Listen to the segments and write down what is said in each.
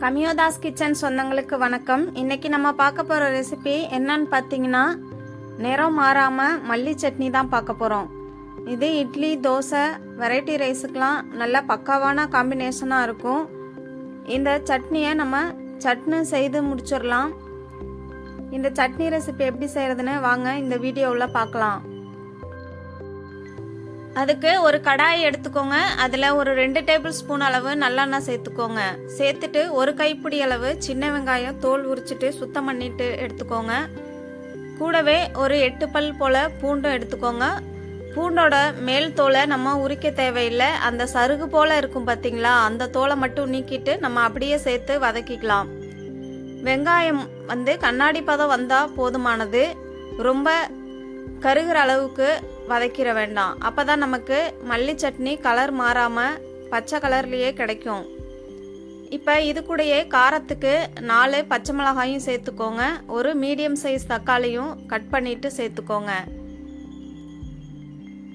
கமியோதாஸ் kitchen சொந்தங்களுக்கு வணக்கம். இன்னைக்கு நம்ம பார்க்க போகிற ரெசிபி என்னன்னு பார்த்தீங்கன்னா நிறம் மாறாமல் மல்லி சட்னி தான் பார்க்க போகிறோம் இது இட்லி தோசை வெரைட்டி ரைஸுக்கெலாம் நல்ல பக்காவான காம்பினேஷனாக இருக்கும். இந்த சட்னியை நம்ம சட்னி செய்து முடிச்சிடலாம். இந்த சட்னி ரெசிபி எப்படி செய்கிறதுன்னு வாங்க இந்த வீடியோவில் பார்க்கலாம். அதுக்கு ஒரு கடாய் எடுத்துக்கோங்க. அதில் ஒரு ரெண்டு டேபிள் ஸ்பூன் அளவு நல்லெண்ணெய் சேர்த்துக்கோங்க. சேர்த்துட்டு ஒரு கைப்பிடி அளவு சின்ன வெங்காயம் தோல் உரிச்சிட்டு சுத்தம் பண்ணிட்டு எடுத்துக்கோங்க. கூடவே ஒரு எட்டு பல் போல் பூண்டும் எடுத்துக்கோங்க. பூண்டோட மேல் தோலை நம்ம உரிக்க தேவையில்லை. அந்த சருகு போல் இருக்கும் பார்த்தீங்களா அந்த தோலை மட்டும் நீக்கிட்டு நம்ம அப்படியே சேர்த்து வதக்கிக்கலாம். வெங்காயம் வந்து கண்ணாடி பதம் வந்தால் போதுமானது. ரொம்ப கருகிற அளவுக்கு வதக்கிற வேண்டாம். அப்போ தான் நமக்கு மல்லி சட்னி கலர் மாறாமல் பச்சை கலர்லேயே கிடைக்கும். இப்போ இது கூடயே காரத்துக்கு நாலு பச்சை மிளகாயும் சேர்த்துக்கோங்க. ஒரு மீடியம் சைஸ் தக்காளியும் கட் பண்ணிட்டு சேர்த்துக்கோங்க.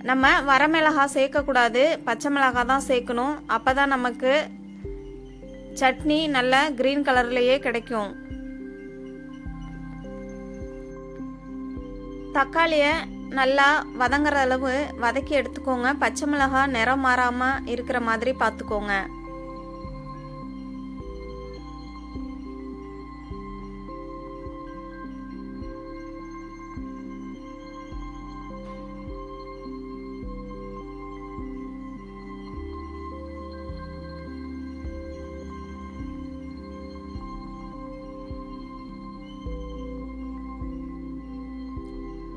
நம்ம வரமிளகா சேர்க்கக்கூடாது. பச்சை மிளகா தான் சேர்க்கணும். அப்போ தான் நமக்கு சட்னி நல்ல க்ரீன் கலர்லேயே கிடைக்கும். தக்காளியை நல்லா வதங்குற அளவு வதக்கி எடுத்துக்கோங்க. பச்சை மிளகாய் நிறம் மாறாமல் இருக்கிற மாதிரி பார்த்துக்கோங்க.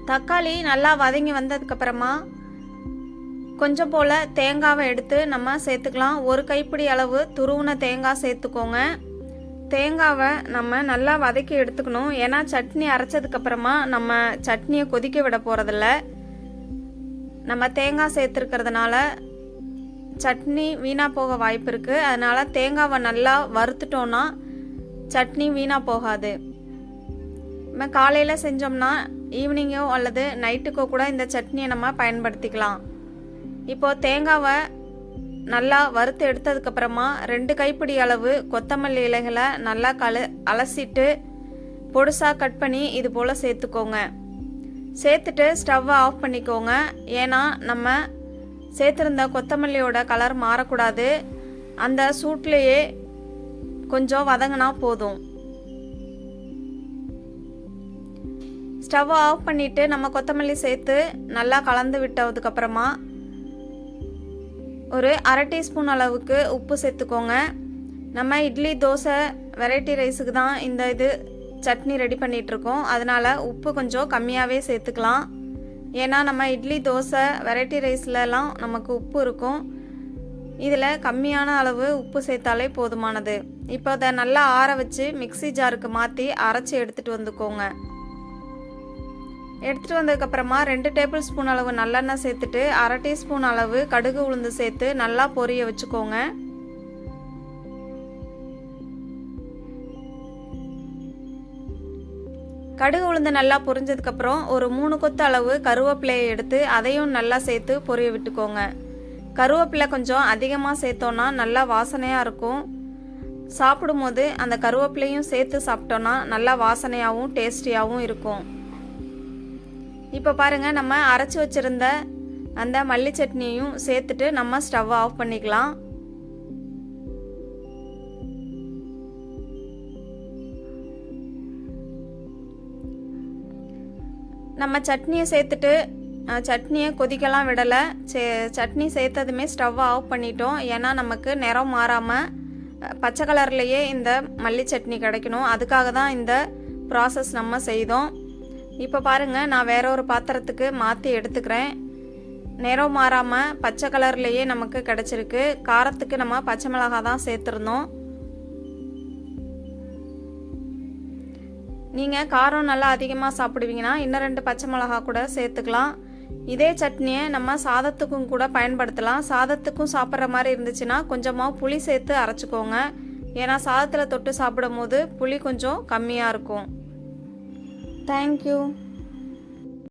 தக்காளி நல்லா வதங்கி வந்ததுக்கப்புறமா கொஞ்சம் போல் தேங்காவை எடுத்து நம்ம சேர்த்துக்கலாம். ஒரு கைப்பிடி அளவு துருவின தேங்காய் சேர்த்துக்கோங்க. தேங்காவை நம்ம நல்லா வதக்கி எடுத்துக்கணும். ஏன்னா சட்னி அரைச்சதுக்கப்புறமா நம்ம சட்னியை கொதிக்க விட போகிறதில்ல நம்ம தேங்காய் சேர்த்துருக்கிறதுனால சட்னி வீணாக போக வாய்ப்பு இருக்குது அதனால் தேங்காவை நல்லா வறுத்துட்டோன்னா சட்னி வீணாக போகாது. நம்ம காலையில் செஞ்சோம்னா ஈவினிங்கோ அல்லது நைட்டுக்கோ கூட இந்த சட்னியை நம்ம பயன்படுத்திக்கலாம். இப்போது தேங்காவை நல்லா வறுத்து எடுத்ததுக்கப்புறமா ரெண்டு கைப்பிடி அளவு கொத்தமல்லி இலைகளை நல்லா கழு அலசிட்டு பொடுசாக கட் பண்ணி இது போல் சேர்த்துக்கோங்க. சேர்த்துட்டு ஸ்டவ்வை ஆஃப் பண்ணிக்கோங்க. ஏன்னா நம்ம சேர்த்துருந்த கொத்தமல்லியோட கலர் மாறக்கூடாது. அந்த சூட்லேயே கொஞ்சம் வதங்கினா போதும். ஸ்டவ் ஆஃப் பண்ணிவிட்டு நம்ம கொத்தமல்லி சேர்த்து நல்லா கலந்து விட்டதுக்கப்புறமா ஒரு அரை டீஸ்பூன் அளவுக்கு உப்பு சேர்த்துக்கோங்க. நம்ம இட்லி தோசை வெரைட்டி ரைஸுக்கு தான் இந்த இது சட்னி ரெடி பண்ணிகிட்ருக்கோம் அதனால் உப்பு கொஞ்சம் கம்மியாகவே சேர்த்துக்கலாம். ஏன்னா நம்ம இட்லி தோசை வெரைட்டி ரைஸ்லலாம் நமக்கு உப்பு இருக்கும். இதில் கம்மியான அளவு உப்பு சேர்த்தாலே போதுமானது. இப்போ அதை நல்லா ஆற வச்சு மிக்சி ஜாருக்கு மாற்றி அரைச்சி எடுத்துகிட்டு வந்துக்கோங்க. எடுத்துகிட்டு வந்ததுக்கப்புறமா ரெண்டு டேபிள் ஸ்பூன் அளவு நல்லெண்ணெய் சேர்த்துட்டு அரை டீஸ்பூன் அளவு கடுகு உளுந்து சேர்த்து நல்லா பொரிய வச்சுக்கோங்க. கடுகு உளுந்து நல்லா பொரிஞ்சதுக்கப்புறம் ஒரு மூணு கொத்து அளவு கருவேப்பிலையை எடுத்து அதையும் நல்லா சேர்த்து பொரிய விட்டுக்கோங்க. கருவேப்பிலை கொஞ்சம் அதிகமாக சேர்த்தோன்னா நல்லா வாசனையாக இருக்கும். சாப்பிடும்போது அந்த கருவேப்பிலையும் சேர்த்து சாப்பிட்டோன்னா நல்லா வாசனையாகவும் டேஸ்டியாகவும் இருக்கும். இப்போ பாருங்கள் நம்ம அரைச்சி வச்சுருந்த அந்த மல்லி சட்னியையும் சேர்த்துட்டு நம்ம ஸ்டவ்வை ஆஃப் பண்ணிக்கலாம். நம்ம சட்னியை சேர்த்துட்டு சட்னியை கொதிக்கலாம் விடலை. சே சட்னி சேர்த்ததுமே ஸ்டவ்வை ஆஃப் பண்ணிட்டோம். ஏன்னா நமக்கு நிறம் மாறாமல் பச்சை கலர்லேயே இந்த மல்லி சட்னி கிடைக்கணும். அதுக்காக தான் இந்த ப்ராசஸ் நம்ம செய்தோம். இப்போ பாருங்கள் நான் வேற ஒரு பாத்திரத்துக்கு மாற்றி எடுத்துக்கிறேன். நிறம் மாறாமல் பச்சை கலர்லேயே நமக்கு கிடச்சிருக்கு. காரத்துக்கு நம்ம பச்சை மிளகா தான் சேர்த்துருந்தோம். நீங்கள் காரம் நல்லா அதிகமாக சாப்பிடுவீங்கன்னா இன்னும் ரெண்டு பச்சை மிளகா கூட சேர்த்துக்கலாம். இதே சட்னியை நம்ம சாதத்துக்கும் கூட பயன்படுத்தலாம். சாதத்துக்கும் சாப்பிட்ற மாதிரி இருந்துச்சுன்னா கொஞ்சமாக புளி சேர்த்து அரைச்சிக்கோங்க. ஏன்னா சாதத்தில் தொட்டு சாப்பிடும் போது புளி கொஞ்சம் கம்மியாக இருக்கும். தேங்க்யூ